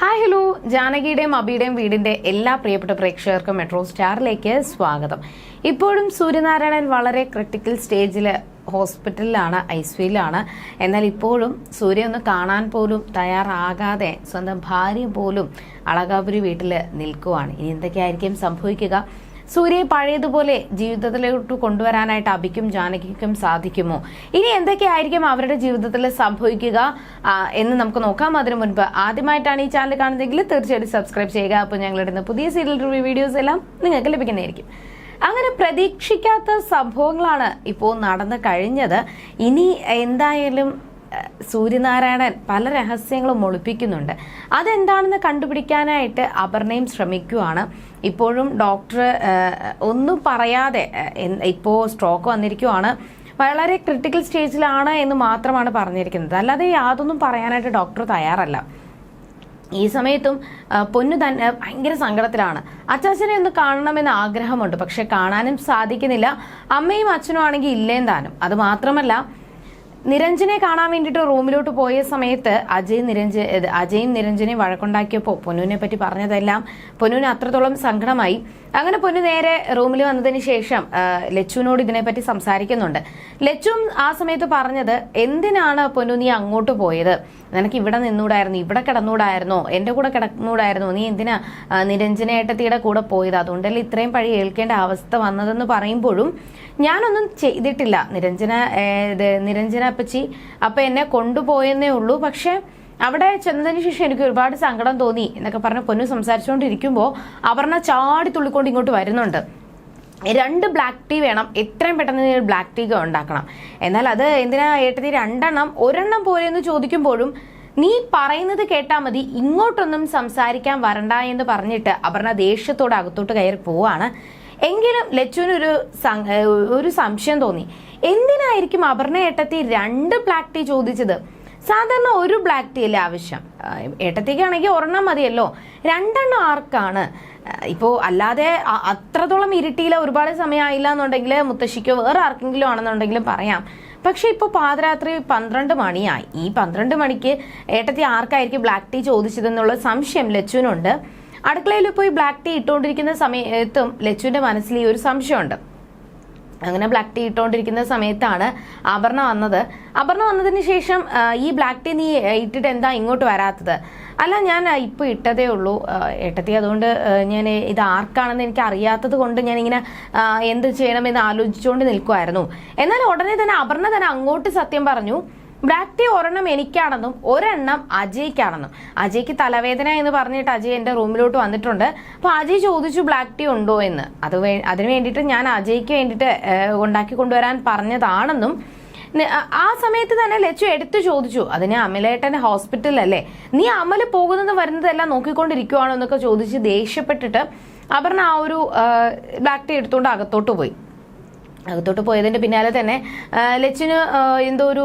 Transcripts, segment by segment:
Hi hello ജാനകിയുടെയും അബിയുടെയും വീടിന്റെ എല്ലാ പ്രിയപ്പെട്ട പ്രേക്ഷകർക്കും മെട്രോ സ്റ്റാറിലേക്ക് സ്വാഗതം. ഇപ്പോഴും സൂര്യനാരായണൻ വളരെ ക്രിട്ടിക്കൽ സ്റ്റേജിൽ ഹോസ്പിറ്റലിലാണ് ഐ എന്നാൽ ഇപ്പോഴും സൂര്യ ഒന്ന് കാണാൻ പോലും തയ്യാറാകാതെ സ്വന്തം ഭാര്യ പോലും അളകാപുരി വീട്ടിൽ നിൽക്കുവാണ്. ഇനി എന്തൊക്കെയായിരിക്കും സംഭവിക്കുക? സൂര്യയെ പഴയതുപോലെ ജീവിതത്തിലോട്ട് കൊണ്ടുവരാനായിട്ട് അബിക്കും ജാനകിക്കും സാധിക്കുമോ? ഇനി എന്തൊക്കെയായിരിക്കും അവരുടെ ജീവിതത്തിൽ സംഭവിക്കുക എന്ന് നമുക്ക് നോക്കാം. അതിനു മുൻപ് ആദ്യമായിട്ടാണ് ഈ ചാനൽ കാണുന്നതെങ്കിൽ തീർച്ചയായിട്ടും സബ്സ്ക്രൈബ് ചെയ്യുക. അപ്പോൾ ഞങ്ങളിടുന്ന പുതിയ സീരിയൽ റിവ്യൂ വീഡിയോസ് എല്ലാം നിങ്ങൾക്ക് ലഭിക്കുന്നതായിരിക്കും. അങ്ങനെ പ്രതീക്ഷിക്കാത്ത സംഭവങ്ങളാണ് ഇപ്പോൾ നടന്നു കഴിഞ്ഞത്. ഇനി എന്തായാലും സൂര്യനാരായണൻ പല രഹസ്യങ്ങളും ഒളിപ്പിക്കുന്നുണ്ട്. അതെന്താണെന്ന് കണ്ടുപിടിക്കാനായിട്ട് അപർണയും ശ്രമിക്കുവാണ്. ഇപ്പോഴും ഡോക്ടർ ഒന്നും പറയാതെ ഇപ്പോൾ സ്ട്രോക്ക് വന്നിരിക്കുവാണ്. വളരെ ക്രിട്ടിക്കൽ സ്റ്റേജിലാണ് എന്ന് മാത്രമാണ് പറഞ്ഞിരിക്കുന്നത്. അല്ലാതെ യാതൊന്നും പറയാനായിട്ട് ഡോക്ടർ തയ്യാറല്ല. ഈ സമയത്തും പൊന്നു തന്നെ ഭയങ്കര സങ്കടത്തിലാണ്. അച്ചാച്ചനെ ഒന്ന് കാണണമെന്ന് ആഗ്രഹമുണ്ട്. പക്ഷെ കാണാനും സാധിക്കുന്നില്ല. അമ്മയും അച്ഛനും ആണെങ്കിൽ ഇല്ലേന്താനും അത് മാത്രമല്ല നിരഞ്ജനെ കാണാൻ വേണ്ടിട്ട് റൂമിലോട്ട് പോയ സമയത്ത് അജയ് നിരഞ്ജ അജയും നിരഞ്ജനെയും വഴക്കുണ്ടാക്കിയപ്പോൾ പൊന്നുവിനെ പറ്റി പറഞ്ഞതെല്ലാം പൊന്നുവിന് അത്രത്തോളം സങ്കടമായി. അങ്ങനെ പൊന്നു നേരെ റൂമിൽ വന്നതിന് ശേഷം ലച്ചുവിനോട് ഇതിനെപ്പറ്റി സംസാരിക്കുന്നുണ്ട്. ലച്ചും ആ സമയത്ത് പറഞ്ഞത് എന്തിനാണ് പൊന്നു നീ അങ്ങോട്ട് പോയത്? നിനക്ക് ഇവിടെ നിന്നൂടായിരുന്നു ഇവിടെ കിടന്നൂടായിരുന്നോ എന്റെ കൂടെ കിടന്നൂടായിരുന്നോ. നീ എന്തിനാ നിരഞ്ജനേട്ടത്തിയുടെ കൂടെ പോയത്? അതുകൊണ്ടല്ലേ ഇത്രയും പഴി ഏൽക്കേണ്ട അവസ്ഥ വന്നതെന്ന് പറയുമ്പോഴും ഞാനൊന്നും ചെയ്തിട്ടില്ല. നിരഞ്ജന നിരഞ്ജന അപ്പച്ചി. അപ്പൊ എന്നെ കൊണ്ടുപോയെന്നേ ഉള്ളൂ. പക്ഷെ അവിടെ ചെന്നതിന് ശേഷം എനിക്ക് ഒരുപാട് സങ്കടം തോന്നി എന്നൊക്കെ പറഞ്ഞ് പൊന്നു സംസാരിച്ചുകൊണ്ടിരിക്കുമ്പോൾ അപർണ ചാടി തുള്ളിക്കൊണ്ട് ഇങ്ങോട്ട് വരുന്നുണ്ട്. രണ്ട് ബ്ലാക്ക് ടീ വേണം. എത്രയും പെട്ടെന്ന് ഒരു ബ്ലാക്ക് ടീ ഉണ്ടാക്കണം. എന്നാൽ അത് എന്തിനാ ഏട്ടത്തി രണ്ടെണ്ണം ഒരെണ്ണം പോലെ എന്ന് ചോദിക്കുമ്പോഴും നീ പറയുന്നത് കേട്ടാൽ മതി ഇങ്ങോട്ടൊന്നും സംസാരിക്കാൻ വരണ്ട എന്ന് പറഞ്ഞിട്ട് അപർണ ദേഷ്യത്തോടെ അകത്തോട്ട് കയറി പോവാണ്. എങ്കിലും ലച്ചുവിനൊരു ഒരു സംശയം തോന്നി. എന്തിനായിരിക്കും അപർണ ഏട്ടത്തി രണ്ട് ബ്ലാക്ക് ടീ ചോദിച്ചത്? സാധാരണ ഒരു ബ്ലാക്ക് ടീ അല്ലേ ആവശ്യം? ഏട്ടത്തേക്കാണെങ്കിൽ ഒരെണ്ണം മതിയല്ലോ. രണ്ടെണ്ണം ആർക്കാണ്? ഇപ്പോൾ ഇപ്പോ അല്ലാതെ അത്രത്തോളം ഇരുട്ടിയില്ല ഒരുപാട് സമയമായില്ല എന്നുണ്ടെങ്കിൽ മുത്തശ്ശിക്കോ വേറെ ആർക്കെങ്കിലും ആണെന്നുണ്ടെങ്കിലും പറയാം. പക്ഷെ ഇപ്പോൾ പാതിരാത്രി പന്ത്രണ്ട് മണിയായി. ഈ പന്ത്രണ്ട് മണിക്ക് ഏട്ടത്തി ആർക്കായിരിക്കും ബ്ലാക്ക് ടീ ചോദിച്ചതെന്നുള്ള സംശയം ലച്ചുവിനുണ്ട്. അടുക്കളയിൽ പോയി ബ്ലാക്ക് ടീ ഇട്ടുകൊണ്ടിരിക്കുന്ന സമയത്തും ലച്ചുവിന്റെ മനസ്സിൽ ഈ ഒരു സംശയമുണ്ട്. അങ്ങനെ ബ്ലാക്ക് ടീ ഇട്ടുകൊണ്ടിരിക്കുന്ന സമയത്താണ് അപർണ വന്നത്. അപർണ വന്നതിന് ശേഷം ഈ ബ്ലാക്ക് ടീ നീ ഇട്ടിട്ട് എന്താ ഇങ്ങോട്ട് വരാത്തത്? അല്ല ഞാൻ ഇപ്പോൾ ഇട്ടതേ ഉള്ളൂ. ഏട്ടത്തി അതുകൊണ്ട് ഞാൻ ഇത് ആർക്കാണെന്ന് എനിക്ക് അറിയാത്തത് കൊണ്ട് ഞാനിങ്ങനെ എന്ത് ചെയ്യണമെന്ന് ആലോചിച്ചുകൊണ്ട് നിൽക്കുമായിരുന്നു എന്നാൽ ഉടനെ തന്നെ അപർണ തന്നെ അങ്ങോട്ട് സത്യം പറഞ്ഞു. ബ്ലാക്ക് ടീ ഒരെണ്ണം എനിക്കാണെന്നും ഒരെണ്ണം അജയ്ക്കാണെന്നും. അജയ്ക്ക് തലവേദന എന്ന് പറഞ്ഞിട്ട് അജയ് എന്റെ റൂമിലോട്ട് വന്നിട്ടുണ്ട്. അപ്പോൾ അജയ് ചോദിച്ചു ബ്ലാക്ക് ടീ ഉണ്ടോ എന്ന്. അത് അതിന് വേണ്ടിയിട്ട് ഞാൻ അജയ്ക്ക് വേണ്ടിയിട്ട് ഉണ്ടാക്കി കൊണ്ടുവരാൻ പറഞ്ഞതാണെന്നും. ആ- ആ സമയത്ത് തന്നെ ലച്ചു എടുത്തു ചോദിച്ചു അതിന് അമലേട്ടൻ ഹോസ്പിറ്റലല്ലേ നീ അമൽ പോകുന്നത് വരുന്നതെല്ലാം നോക്കിക്കൊണ്ടിരിക്കുവാണോ? എന്നൊക്കെ ചോദിച്ച് ദേഷ്യപ്പെട്ടിട്ട് അപർണ ആ ഒരു ബ്ലാക്ക് ടീ എടുത്തുകൊണ്ട് അകത്തോട്ട് പോയി. അകത്തോട്ട് പോയതിന്റെ പിന്നാലെ തന്നെ ലച്ചിന് എന്തോ ഒരു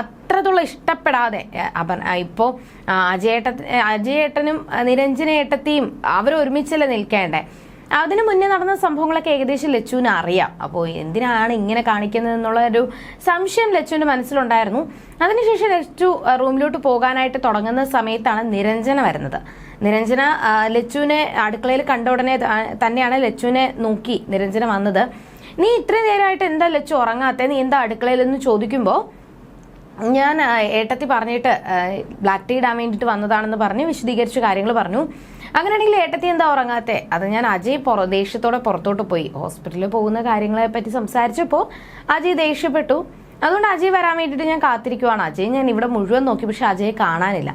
അത്രത്തോളം ഇഷ്ടപ്പെടാതെ ആ, അപർ ഇപ്പോ അജയേട്ട അജയേട്ടനും നിരഞ്ജന ഏട്ടത്തിയും അവർ നിൽക്കേണ്ടേ? അതിനു മുന്നേ നടന്ന സംഭവങ്ങളൊക്കെ ഏകദേശം ലച്ചുവിന് അറിയാം. അപ്പോൾ എന്തിനാണ് ഇങ്ങനെ കാണിക്കുന്നത് എന്നുള്ള ഒരു സംശയം ലച്ചുവിന്റെ മനസ്സിലുണ്ടായിരുന്നു. അതിനുശേഷം ലച്ചു റൂമിലോട്ട് പോകാനായിട്ട് തുടങ്ങുന്ന സമയത്താണ് നിരഞ്ജന വരുന്നത്. നിരഞ്ജന ലച്ചുവിനെ അടുക്കളയിൽ കണ്ട ഉടനെ തന്നെയാണ് ലച്ചുവിനെ നോക്കി നിരഞ്ജന വന്നത്. നീ ഇത്രയും നേരമായിട്ട് എന്താ ലച്ചു ഉറങ്ങാത്തെ? നീ എന്താ അടുക്കളയിൽ എന്ന് ചോദിക്കുമ്പോൾ ഞാൻ ഏട്ടത്തി പറഞ്ഞിട്ട് ബ്ലാക്ക് ടീ ഇടാൻ വേണ്ടിയിട്ട് വന്നതാണെന്ന് പറഞ്ഞ് വിശദീകരിച്ച് കാര്യങ്ങൾ പറഞ്ഞു. അങ്ങനെയാണെങ്കിൽ ഏട്ടത്തി എന്താ ഉറങ്ങാത്തെ? അത് ഞാൻ അജയ് പുറ ദേഷ്യത്തോടെ പുറത്തോട്ട് പോയി. ഹോസ്പിറ്റലിൽ പോകുന്ന കാര്യങ്ങളെ പറ്റി സംസാരിച്ചപ്പോൾ അജയ് ദേഷ്യപ്പെട്ടു. അതുകൊണ്ട് അജയ് വരാൻ വേണ്ടിയിട്ട് ഞാൻ കാത്തിരിക്കുവാണ്. അജയ് ഞാൻ ഇവിടെ മുഴുവൻ നോക്കി പക്ഷെ അജയ് കാണാനില്ല.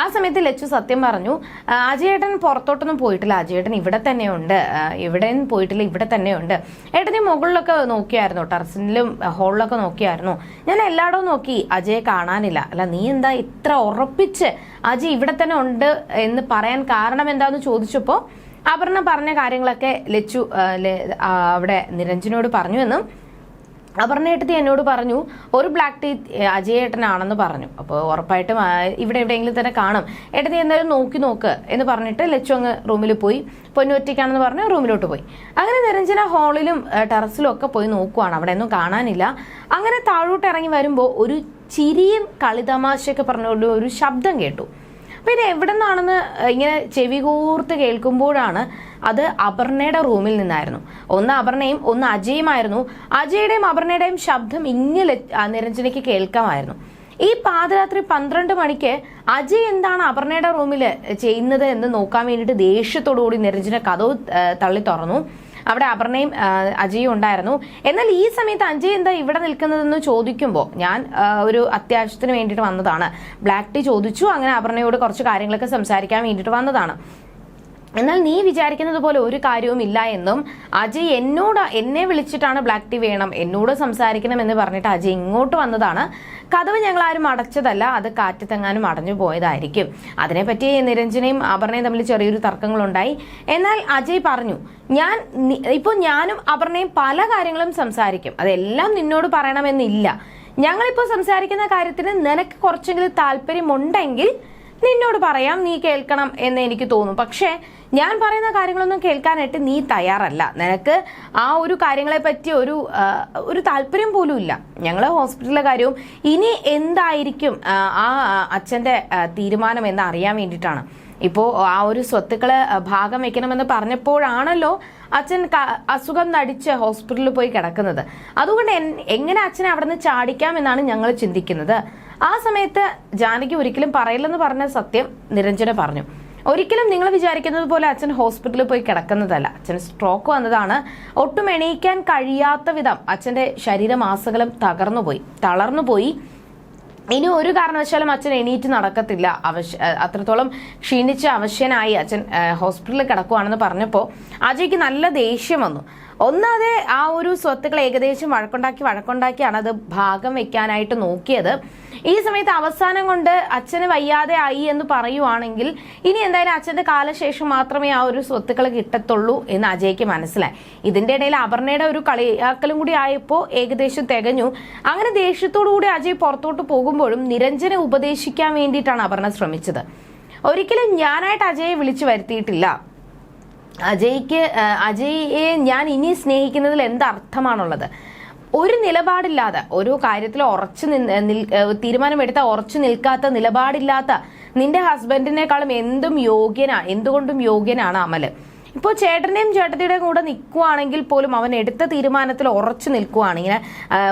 ആ സമയത്ത് ലച്ചു സത്യം പറഞ്ഞു അജയേട്ടൻ പുറത്തോട്ടൊന്നും പോയിട്ടില്ല. അജയേട്ടൻ ഇവിടെ തന്നെയുണ്ട്. ഇവിടെയും പോയിട്ടില്ല ഇവിടെ തന്നെയുണ്ട്. ഏട്ടനെ മുകളിലൊക്കെ നോക്കിയായിരുന്നു ടെറസിലും ഹോളിലൊക്കെ നോക്കിയായിരുന്നു. ഞാൻ എല്ലായിടവും നോക്കി. അജയെ കാണാനില്ല. അല്ല നീ എന്താ ഇത്ര ഉറപ്പിച്ച് അജയ് ഇവിടെ തന്നെ ഉണ്ട് എന്ന് പറയാൻ കാരണം എന്താന്ന് ചോദിച്ചപ്പോൾ അപർണ പറഞ്ഞ കാര്യങ്ങളൊക്കെ ലച്ചു അവിടെ നിരഞ്ജനോട് പറഞ്ഞു എന്നും അപർണേട്ടത്തി എന്നോട് പറഞ്ഞു ഒരു ബ്ലാക്ക് ടീ അജയേട്ടനാണെന്ന് പറഞ്ഞു. അപ്പോൾ ഉറപ്പായിട്ടും ഇവിടെ എവിടെയെങ്കിലും തന്നെ കാണും. ഏട്ടത്തി എന്തായാലും നോക്കി നോക്ക് എന്ന് പറഞ്ഞിട്ട് ലച്ചു അങ്ങ് റൂമിൽ പോയി. പൊന്നൊറ്റയ്ക്കാണെന്ന് പറഞ്ഞ് റൂമിലോട്ട് പോയി. അങ്ങനെ നിരഞ്ജന ഹാളിലും ടെറസിലും ഒക്കെ പോയി നോക്കുവാണ്. അവിടെ ഒന്നും കാണാനില്ല. അങ്ങനെ താഴോട്ട് ഇറങ്ങി വരുമ്പോൾ ഒരു ചിരിയും കളിതമാശയൊക്കെ പറഞ്ഞ ഒരു- ഒരു ശബ്ദം കേട്ടു. ഇത് എവിടെ നിന്നാണെന്ന് ഇങ്ങനെ ചെവി കൂർത്ത് കേൾക്കുമ്പോഴാണ് അത് അപർണയുടെ റൂമിൽ നിന്നായിരുന്നു. ഒന്ന് അപർണയും ഒന്ന് അജയുമായിരുന്നു. അജയുടെയും അപർണയുടെയും ശബ്ദം ഇങ്ങനെ നിരഞ്ജനയ്ക്ക് കേൾക്കാമായിരുന്നു. ഈ പാതിരാത്രി പന്ത്രണ്ട് മണിക്ക് അജയ് എന്താണ് അപർണയുടെ റൂമിൽ ചെയ്യുന്നത് എന്ന് നോക്കാൻ വേണ്ടിയിട്ട് ദേഷ്യത്തോടു കൂടി നിരഞ്ജന കഥവ് തള്ളി തുറന്നു. അവിടെ അപർണയും അജയും ഉണ്ടായിരുന്നു. എന്നാൽ ഈ സമയത്ത് അജയ് എന്താ ഇവിടെ നിൽക്കുന്നതെന്ന് ചോദിക്കുമ്പോൾ ഞാൻ ഒരു അത്യാവശ്യത്തിന് വേണ്ടിയിട്ട് വന്നതാണ്. ബ്ലാക്ക് ടീ ചോദിച്ചു അങ്ങനെ അപർണയോട് കുറച്ച് കാര്യങ്ങളൊക്കെ സംസാരിക്കാൻ വേണ്ടിയിട്ട് വന്നതാണ്. എന്നാൽ നീ വിചാരിക്കുന്നത് പോലെ ഒരു കാര്യവും ഇല്ല എന്നും അജയ് എന്നോട് എന്നെ വിളിച്ചിട്ടാണ് ബ്ലാക്ക് ടി വേണം എന്നോട് സംസാരിക്കണം എന്ന് പറഞ്ഞിട്ട് അജയ് ഇങ്ങോട്ട് വന്നതാണ്. കഥവ് ഞങ്ങൾ ആരും അടച്ചതല്ല അത് കാറ്റത്തെങ്ങാനും അടഞ്ഞു പോയതായിരിക്കും. അതിനെപ്പറ്റി നിരഞ്ജനയും അപർണയും തമ്മിൽ ചെറിയൊരു തർക്കങ്ങളുണ്ടായി. എന്നാൽ അജയ് പറഞ്ഞു ഞാൻ ഇപ്പോൾ ഞാനും അപർണയും പല കാര്യങ്ങളും സംസാരിക്കും. അതെല്ലാം നിന്നോട് പറയണമെന്നില്ല. ഞങ്ങളിപ്പോൾ സംസാരിക്കുന്ന കാര്യത്തിന് നിനക്ക് കുറച്ചെങ്കിലും താല്പര്യമുണ്ടെങ്കിൽ നിന്നോട് പറയാം നീ കേൾക്കണം എന്ന് എനിക്ക് തോന്നും. പക്ഷേ ഞാൻ പറയുന്ന കാര്യങ്ങളൊന്നും കേൾക്കാനായിട്ട് നീ തയ്യാറല്ല. നിനക്ക് ആ ഒരു കാര്യങ്ങളെ പറ്റി ഒരു ഒരു താല്പര്യം പോലും ഇല്ല. ഞങ്ങൾ ഹോസ്പിറ്റലിലെ കാര്യവും ഇനി എന്തായിരിക്കും ആ, അച്ഛന്റെ തീരുമാനം എന്ന് അറിയാൻ വേണ്ടിയിട്ടാണ്. ഇപ്പോൾ ആ ഒരു സ്വത്തുക്കൾ ഭാഗം വെക്കണമെന്ന് പറഞ്ഞപ്പോഴാണല്ലോ അച്ഛൻ അസുഖം നടിച്ച് ഹോസ്പിറ്റലിൽ പോയി കിടക്കുന്നത്. അതുകൊണ്ട് എങ്ങനെ അച്ഛനെ അവിടെ നിന്ന് ചാടിക്കാം എന്നാണ് ഞങ്ങൾ ചിന്തിക്കുന്നത്. ആ സമയത്ത് ജാനകി ഒരിക്കലും പറയില്ലെന്ന് പറഞ്ഞ സത്യം നിരഞ്ജന പറഞ്ഞു. ഒരിക്കലും നിങ്ങൾ വിചാരിക്കുന്നത് പോലെ അച്ഛൻ ഹോസ്പിറ്റലിൽ പോയി കിടക്കുന്നതല്ല. അച്ഛൻ സ്ട്രോക്ക് വന്നതാണ്. ഒട്ടും എണീക്കാൻ കഴിയാത്ത വിധം അച്ഛന്റെ ശരീരമാസകലം തകർന്നുപോയി തളർന്നുപോയി ഇനി ഒരു കാരണവശാലും അച്ഛൻ എണീറ്റ് നടക്കത്തില്ല. അവശ്യ അത്രത്തോളം ക്ഷീണിച്ച് അവശ്യനായി അച്ഛൻ ഹോസ്പിറ്റലിൽ കിടക്കുവാണെന്ന് പറഞ്ഞപ്പോൾ അജയ്ക്ക് നല്ല ദേഷ്യം വന്നു. ഒന്നാതെ ആ ഒരു സ്വത്തുക്കൾ ഏകദേശം വഴക്കുണ്ടാക്കി വഴക്കുണ്ടാക്കിയാണ് അത് ഭാഗം വെക്കാനായിട്ട് നോക്കിയത്. ഈ സമയത്ത് അവസാനം കൊണ്ട് അച്ഛന് വയ്യാതെ ആയി എന്ന് പറയുവാണെങ്കിൽ ഇനി എന്തായാലും അച്ഛന്റെ കാലശേഷം മാത്രമേ ആ ഒരു സ്വത്തുക്കൾ കിട്ടത്തുള്ളൂ എന്ന് അജയ്ക്ക് മനസ്സിലായി. ഇതിന്റെ ഇടയിൽ അപർണയുടെ ഒരു കളിയാക്കലും കൂടി ആയപ്പോൾ ഏകദേശം തികഞ്ഞു. അങ്ങനെ ദേഷ്യത്തോടു കൂടി അജയ് പുറത്തോട്ട് പോകുമ്പോഴും നിരഞ്ജനെ ഉപദേശിക്കാൻ വേണ്ടിയിട്ടാണ് അപർണ ശ്രമിച്ചത്. ഒരിക്കലും ഞാനായിട്ട് അജയെ വിളിച്ചു വരുത്തിയിട്ടില്ല. അജയ്ക്ക് അജയ്യെ ഞാൻ ഇനി സ്നേഹിക്കുന്നതിൽ എന്ത് അർത്ഥമാണുള്ളത്? ഒരു നിലപാടില്ലാതെ ഒരു കാര്യത്തിൽ ഉറച്ചു തീരുമാനമെടുത്ത ഉറച്ചു നിൽക്കാത്ത നിലപാടില്ലാത്ത നിന്റെ ഹസ്ബൻഡിനേക്കാളും എന്തും യോഗ്യനാ എന്തുകൊണ്ടും യോഗ്യനാണ് അമൽ? ഇപ്പോൾ ചേട്ടന്റെയും ചേട്ടത്തിയുടെയും കൂടെ നിൽക്കുവാണെങ്കിൽ പോലും അവൻ എടുത്ത തീരുമാനത്തിൽ ഉറച്ചു നിൽക്കുവാണ്. ഇങ്ങനെ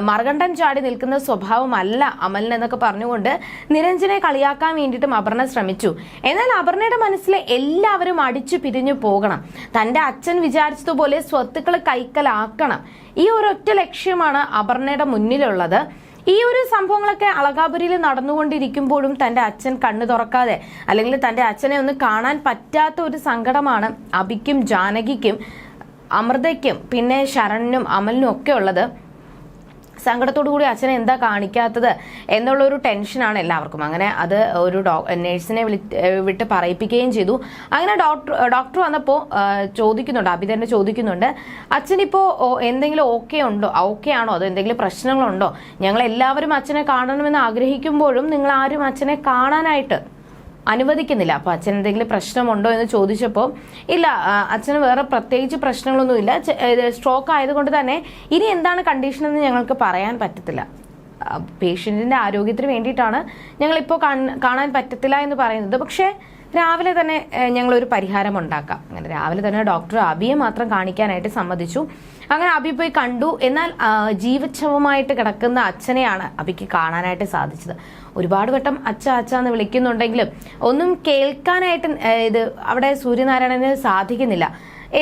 മറുകണ്ഠൻ ചാടി നിൽക്കുന്ന സ്വഭാവമല്ല അമലിന് എന്നൊക്കെ പറഞ്ഞുകൊണ്ട് നിരഞ്ജനെ കളിയാക്കാൻ വേണ്ടിയിട്ടും അപർണ ശ്രമിച്ചു. എന്നാൽ അപർണയുടെ മനസ്സിലെ എല്ലാവരും അടിച്ചു പിരിഞ്ഞു പോകണം. തന്റെ അച്ഛൻ വിചാരിച്ചതുപോലെ സ്വത്തുക്കൾ കൈക്കലാക്കണം. ഈ ഒരൊറ്റ ലക്ഷ്യമാണ് അപർണയുടെ മുന്നിലുള്ളത്. ഈ ഒരു സംഭവങ്ങളൊക്കെ അളകാപുരിയിൽ നടന്നുകൊണ്ടിരിക്കുമ്പോഴും തന്റെ അച്ഛൻ കണ്ണു തുറക്കാതെ അല്ലെങ്കിൽ തന്റെ അച്ഛനെ ഒന്ന് കാണാൻ പറ്റാത്ത ഒരു സങ്കടമാണ് അബിക്കും ജാനകിക്കും അമൃതയ്ക്കും പിന്നെ ശരണിനും അമലിനും ഒക്കെ ഉള്ളത്. സങ്കടത്തോടു കൂടി അച്ഛനെ എന്താ കാണിക്കാത്തത് എന്നുള്ള ഒരു ടെൻഷനാണ് എല്ലാവർക്കും. അങ്ങനെ അത് ഒരു നേഴ്സിനെ വിട്ട് പറയിപ്പിക്കുകയും ചെയ്തു. അങ്ങനെ ഡോക്ടർ ഡോക്ടർ വന്നപ്പോൾ ചോദിക്കുന്നുണ്ട് അഭി തന്നെ ചോദിക്കുന്നുണ്ട് അച്ഛനിപ്പോൾ എന്തെങ്കിലും ഓക്കെ ഉണ്ടോ? ഓക്കെ ആണോ? അതോ എന്തെങ്കിലും പ്രശ്നങ്ങളുണ്ടോ? ഞങ്ങൾ എല്ലാവരും അച്ഛനെ കാണണമെന്ന് ആഗ്രഹിക്കുമ്പോഴും നിങ്ങൾ ആരും അച്ഛനെ കാണാനായിട്ട് അനുവദിക്കുന്നില്ല. അപ്പൊ അച്ഛൻ എന്തെങ്കിലും പ്രശ്നമുണ്ടോ എന്ന് ചോദിച്ചപ്പോൾ ഇല്ല അച്ഛന് വേറെ പ്രത്യേകിച്ച് പ്രശ്നങ്ങളൊന്നുമില്ല. സ്ട്രോക്ക് ആയതുകൊണ്ട് തന്നെ ഇനി എന്താണ് കണ്ടീഷൻ എന്ന് ഞങ്ങൾക്ക് പറയാൻ പറ്റത്തില്ല. പേഷ്യന്റിന്റെ ആരോഗ്യത്തിന് വേണ്ടിയിട്ടാണ് ഞങ്ങളിപ്പോൾ കാണ്- കാണാൻ പറ്റത്തില്ല എന്ന് പറയുന്നത്. പക്ഷേ രാവിലെ തന്നെ ഞങ്ങളൊരു പരിഹാരം ഉണ്ടാക്കാം. അങ്ങനെ രാവിലെ തന്നെ ഡോക്ടർ അബിയെ മാത്രം കാണിക്കാനായിട്ട് സമ്മതിച്ചു. അങ്ങനെ അബി പോയി കണ്ടു. എന്നാൽ ജീവച്ഛവമായിട്ട് കിടക്കുന്ന അച്ഛനെയാണ് അബിക്ക് കാണാനായിട്ട് സാധിച്ചത്. ഒരുപാട് വട്ടം അച്ഛ അച്ഛ എന്ന് വിളിക്കുന്നുണ്ടെങ്കിലും ഒന്നും കേൾക്കാനായിട്ട് ഇത് അവിടെ സൂര്യനാരായണന് സാധിക്കുന്നില്ല.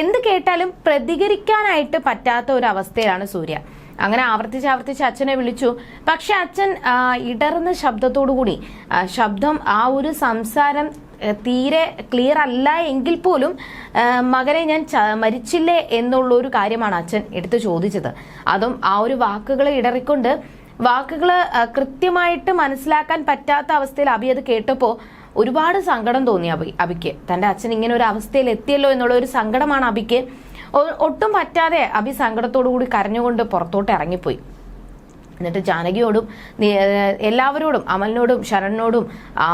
എന്ത് കേട്ടാലും പ്രതികരിക്കാനായിട്ട് പറ്റാത്ത ഒരു അവസ്ഥയിലാണ് സൂര്യ. അങ്ങനെ ആവർത്തിച്ച് ആവർത്തിച്ച് അച്ഛനെ വിളിച്ചു. പക്ഷെ അച്ഛൻ ഇടർന്ന ശബ്ദത്തോടു കൂടി ശബ്ദം ആ ഒരു സംസാരം തീരെ ക്ലിയർ അല്ല എങ്കിൽ പോലും മകനെ ഞാൻ മരിച്ചില്ലേ എന്നുള്ള ഒരു കാര്യമാണ് അച്ഛൻ എടുത്തു ചോദിച്ചത്. അതും ആ ഒരു വാക്കുകൾ ഇടറിക്കൊണ്ട് വാക്കുകൾ കൃത്യമായിട്ട് മനസ്സിലാക്കാൻ പറ്റാത്ത അവസ്ഥയിൽ അബി അത് കേട്ടപ്പോൾ ഒരുപാട് സങ്കടം തോന്നി അബി അബിക്ക്. തന്റെ അച്ഛൻ ഇങ്ങനെ ഒരു അവസ്ഥയിൽ എത്തിയല്ലോ എന്നുള്ള ഒരു സങ്കടമാണ് അബിക്ക്. ഒട്ടും പറ്റാതെ അബി സങ്കടത്തോടു കൂടി കരഞ്ഞുകൊണ്ട് പുറത്തോട്ട് ഇറങ്ങിപ്പോയി. എന്നിട്ട് ജാനകിയോടും എല്ലാവരോടും അമലിനോടും ശരണിനോടും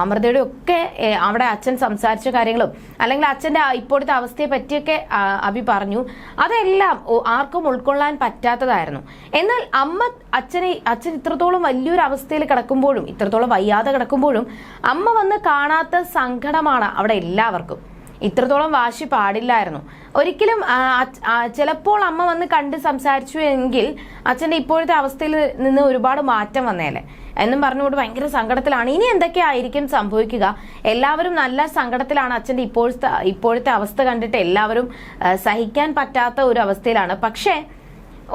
അമൃതയോടും ഒക്കെ അവിടെ അച്ഛൻ സംസാരിച്ച കാര്യങ്ങളും അല്ലെങ്കിൽ അച്ഛന്റെ ഇപ്പോഴത്തെ അവസ്ഥയെ പറ്റിയൊക്കെ അഭി പറഞ്ഞു. അതെല്ലാം ആർക്കും ഉൾക്കൊള്ളാൻ പറ്റാത്തതായിരുന്നു. എന്നാൽ അമ്മ അച്ഛനെ അച്ഛൻ ഇത്രത്തോളം വലിയൊരു അവസ്ഥയിൽ കിടക്കുമ്പോഴും ഇത്രത്തോളം വയ്യാതെ കിടക്കുമ്പോഴും അമ്മ വന്ന് കാണാത്ത സങ്കടമാണ് അവിടെ എല്ലാവർക്കും. ഇത്രത്തോളം വാശി പാടില്ലായിരുന്നു. ഒരിക്കലും ചിലപ്പോൾ അമ്മ വന്ന് കണ്ട് സംസാരിച്ചു എങ്കിൽ അച്ഛന്റെ ഇപ്പോഴത്തെ അവസ്ഥയിൽ നിന്ന് ഒരുപാട് മാറ്റം വന്നേലെ എന്നും പറഞ്ഞുകൊണ്ട് ഭയങ്കര സങ്കടത്തിലാണ്. ഇനി എന്തൊക്കെയായിരിക്കും സംഭവിക്കുക? എല്ലാവരും നല്ല സങ്കടത്തിലാണ് അച്ഛന്റെ ഇപ്പോഴത്തെ ഇപ്പോഴത്തെ അവസ്ഥ കണ്ടിട്ട് എല്ലാവരും സഹിക്കാൻ പറ്റാത്ത ഒരു അവസ്ഥയിലാണ്. പക്ഷേ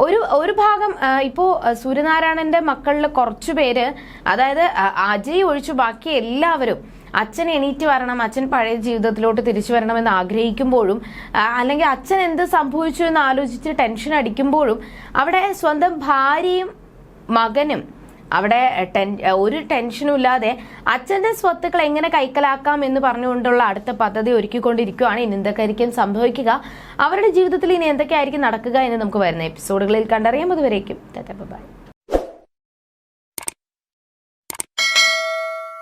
ഒരു ഒരു ഭാഗം ഇപ്പോൾ സൂര്യനാരായണന്റെ മക്കളിൽ കുറച്ചു പേര് അതായത് അജയ് ഒഴിച്ചു ബാക്കി എല്ലാവരും അച്ഛൻ എണീറ്റ് വരണം അച്ഛൻ പഴയ ജീവിതത്തിലോട്ട് തിരിച്ചു വരണമെന്ന് ആഗ്രഹിക്കുമ്പോഴും അല്ലെങ്കിൽ അച്ഛൻ എന്ത് സംഭവിച്ചു എന്ന് ആലോചിച്ച് ടെൻഷൻ അടിക്കുമ്പോഴും അവിടെ സ്വന്തം ഭാര്യയും മകനും അവിടെ ടെൻ ഒരു ടെൻഷനും ഇല്ലാതെ അച്ഛന്റെ സ്വത്തുക്കൾ എങ്ങനെ കൈക്കലാക്കാം എന്ന് പറഞ്ഞുകൊണ്ടുള്ള അടുത്ത പദ്ധതി ഒരുക്കിക്കൊണ്ടിരിക്കുകയാണ്. ഇനി എന്തൊക്കെയായിരിക്കും സംഭവിക്കുക? അവരുടെ ജീവിതത്തിൽ ഇനി എന്തൊക്കെയായിരിക്കും നടക്കുക എന്ന് നമുക്ക് വരുന്ന എപ്പിസോഡുകളിൽ കണ്ടറിയാം. അതുവരേക്കും ബൈ.